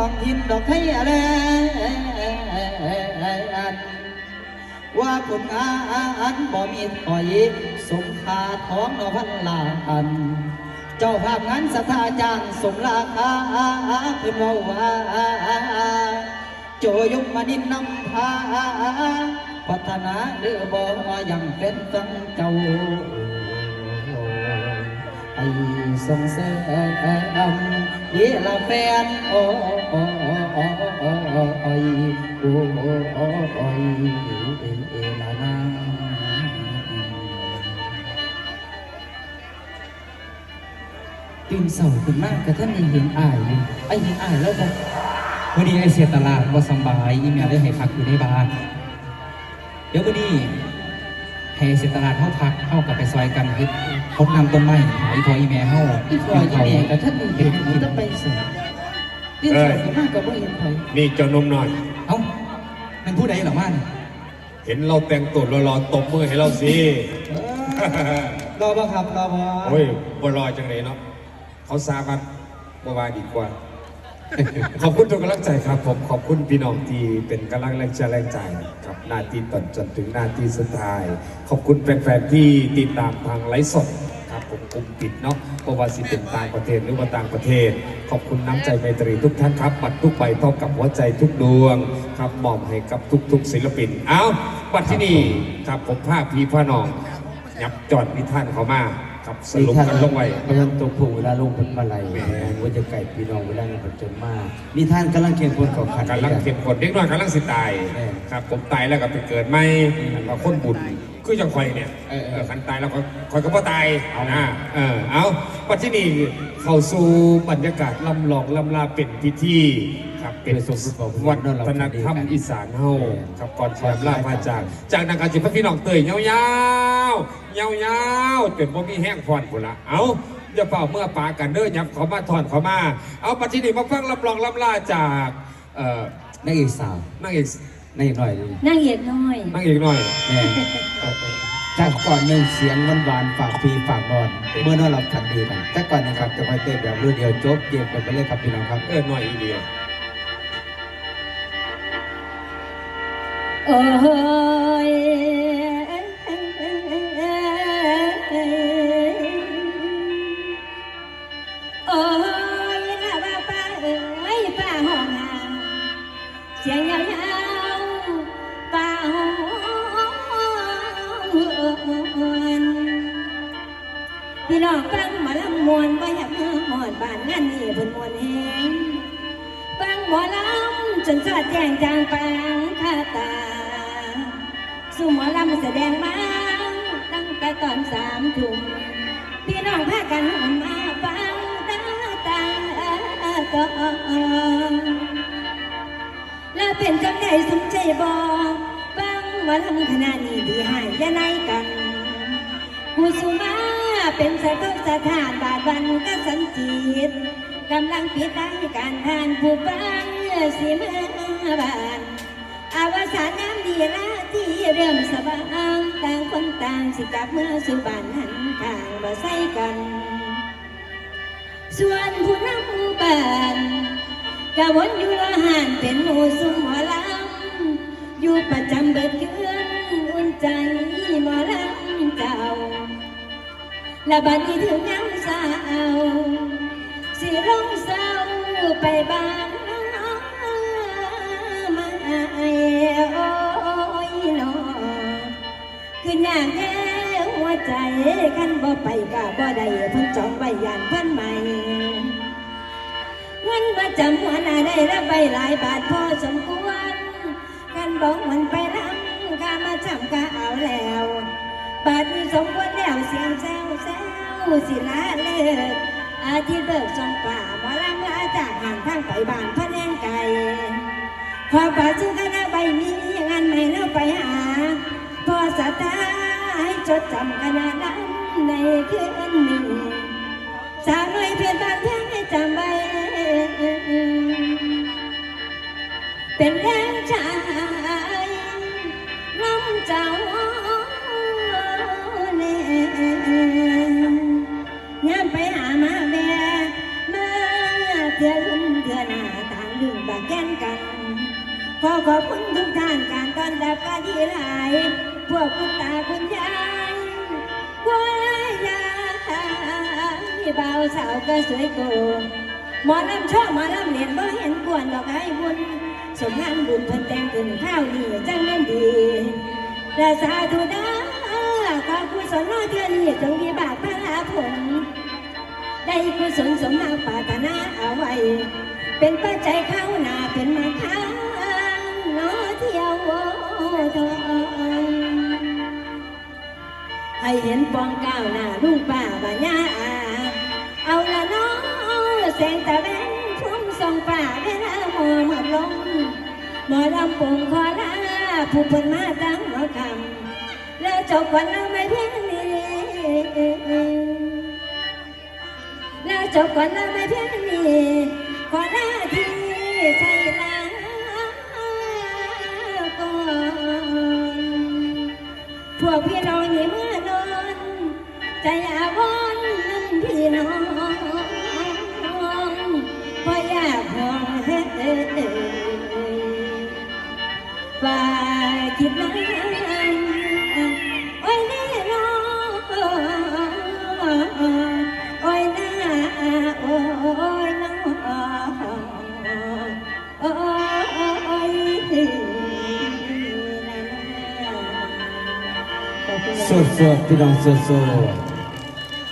องหินดอกไทยอะไรว่าคุณอาอันบ่มีถอยสมคาท้องนอพันลาอัน เจ้าภาพงานสถาจ้างสมราคาขึ้นว่าว่าโจยมมานินนำพาพัฒนาหรือบ่อยังเป็นตั้งเจ้าไอ สงเสริมดีละแฟนโอ้โอ้โอ้โอ้โอ้โอ้โอ้โอ้โอ้โอ้เอละนาตื่นเสาขึ้นมากกระท่านยังเห็นอายอยู่ไอ้เห็นอายแล้วก็วันนี้ไอเสียตลาดบ่าสบายอีเมลได้ให้พักอยู่ในบ้าน เดี๋ยววันนี้ ให้เสียตลาดเข้าพักเข้ากับไปซอยกันเฮ็ดพดนำต้นไม้หายพออีเมลเข้าอีกฝ่ายอีเนี่ยกระท่านยังเห็นผมจะไปเสียตื่นเสาขึ้นมากก็บ่เห็นไผนี่เจ้านมหน่อย เอ้าเป็นผู้ใดเหรอมันเห็นเราแต่งตัวรอๆตบมือให้เราสิรอบ่ครับรอบ่โอ้ยบ่รอจังเลยเนาะเขาสามัดบ่ว่าดีกว่า ขอบคุณทุกกำลังใจครับผมขอบคุณพี่น้องที่เป็นกำลังแรงใจแรงใจกับหนาทีตอนจนถึงหนาทีสุดท้าย ขอบคุณแฟนๆที่ติดตามทางไลฟ์สดครับผมกลุ่มปิดเนาะเพราะว่าสิเป็นต่างประเทศหรือว่าต่างประเทศ ขอบคุณน้ำใจไมตรีทุกท่านครับบัตรทุกใบเท่ากับหัวใจทุกดวงครับมอบให้กับทุก ๆ ศิลปินเอาบัตรที่นี่ครับผมภาคพี่พ่อน้องยับจอดนิท่านเขามา ครับสรุปกันลงไว้พยันตกผู้เวลาลงเป็นมาลัยว่าจะไก่พี่น้องเวลานั้นจนมากนี่ท่านกำลังเขียนคนเขาขันกำลังเข้มข้นเด็กน้อยกำลังสิตายเออครับผมตายแล้วก็ไปเกิดไม่มาคนบุญคือจังคอยเนี่ยเออเออขันตายแล้วก็คอยก็บ่ตายเอานะเออเอาปัจจุบันเข้าสู่บรรยากาศลำลองลำลาเป็นพิธี ครับเป็นวัฒนธรรมอีสานเฮาครับก่อนแชมลาพาจาก จากนักการจิตพระพี่น้องเตยยาวยาวๆยาวยาวๆจนบ่มีแห้งพรพุ่นละเอาอย่าเป่าเมื่อปากันเด้อยับเขามาถอนเขามา เอาปัจจุบันมาฟังลำลองลำลาจากเอ่อนักเอกสาวนั่งเอกนักเอกหน่อยนี่นางเอกน้อยนั่งเอกหน่อยแม่จากก่อนหนึ่งเสียงหวานๆฝากพี่ฝากนอน เมื่อนอนหลับฝันดีกันจากก่อนนะครับจะคอยเต้นแบบรวดเดียวจบเกมกันไปเลยครับพี่น้องครับ เออหน่อยอีเดียว โอ้ยโอ้ยลาว่าป้าเอ้ยป้าห้องหาเสียงยาวๆป้าห้องพี่น้องฟังมาลำมวนบ่อยากมาหอดบ้านงานนี่เพิ่นมวนแฮงฟังหมอลำจนสอดแจ้งจางปางคาตา สู่หมอลำแสดงมาตั้งแต่ตอนสามทุ่มพี่น้องพากันมาฟังตาตาก่อนแล้วเป็นจังไดสมใจบอกฟังหมอลำขนาดนี้ดีหายจะไหนกันผู้สุมาเป็นสะทกสะทานบาดวันก็สันจิตกำลังปิดได้การทานผู้ฟังสิเมื่อบานอาวสานน้ำดีละ ที่เริ่มสบางต่างคนต่างสิกลับเมื่อสู่บ้านหันทางบ่ใส่กัน ส่วนผู้นำบ้านกะวนอยู่ละหานเป็นหมู่สุมหมอลำอยู่ประจำเบิดเกือนอุ่นใจหมอลำเจ้าและบัดนี้ถึงยังสาวสิร้องเศร้าไปบ้านมาโอ้ นบ่ไปกะบ่ได้เพิ่นจองไว้ยานเพิ่นใหม่เงินประจำหัวหน้าได้รับใบหลายบาทพอสมควรกันบอกมันไปรำกามาจำกาเอาแล้ว บาทนี้สมควรแล้วเสียงแซวแซวสิลาเลิกอาทิตย์เบิกสงป่าหมอลำลาจากห่างทางไปบ้านพะแนงไก่ขอฝากซึ่งคณะใบมีงานใหม่แล้วไปหาพอสตาให้จดจำคณะนั้น ในคืนนี้สาวน้อยเพียรบ้านเพียงให้จำไว้เป็นแรงใจน้ำเจ้าเน่ยามไปหามาแม่มาเถื่อลุ่มเถื่อหน้าต่างลืมขอขอบคุณทุกท่านการต้อนรับก็ดีหลาย พวกคุณตาคุณยายายบ่าสาวก็สวยโกหมอลำช่อหมอลำเหรียนบ่เห็นกวนดอกไอ้บุญสมงานบุญพิ่นแต่งขึ้นข้าวนี่จังแม่นดีและสาธุเด้อขอกุศลนอเทือนี้จงมีบาทพระลาผลได้กุศลสมมาปรารถนาเอาไว้ เป็นปัจจัยเข้าหน้าเป็นมาค้างนอเที่ยวทองให้เห็นปองก้าวหน้าลุงป้าบาญาอา เอาละน้องแสงตะเวนพุ่มส่องป่าเวลาหมอหมดลงหมอลำปงขอลาผู้เพิ่นมาตั้งหัวคำแล้วจบวันละไม่เพียงนี้แล้วจบก่อนแล้วไม่เพียงนี้ขอหน้าที่ใช่ลาก่อนพวกพี่น้องนี่เมื่อนอน ใจอาวรณ์น้ำพี่น้อง ว่าคิดนั้นโอ้ยแน่นอโอ้ยนาโอ้ยน้องโอ้ยสุดๆพี่น้องสดๆ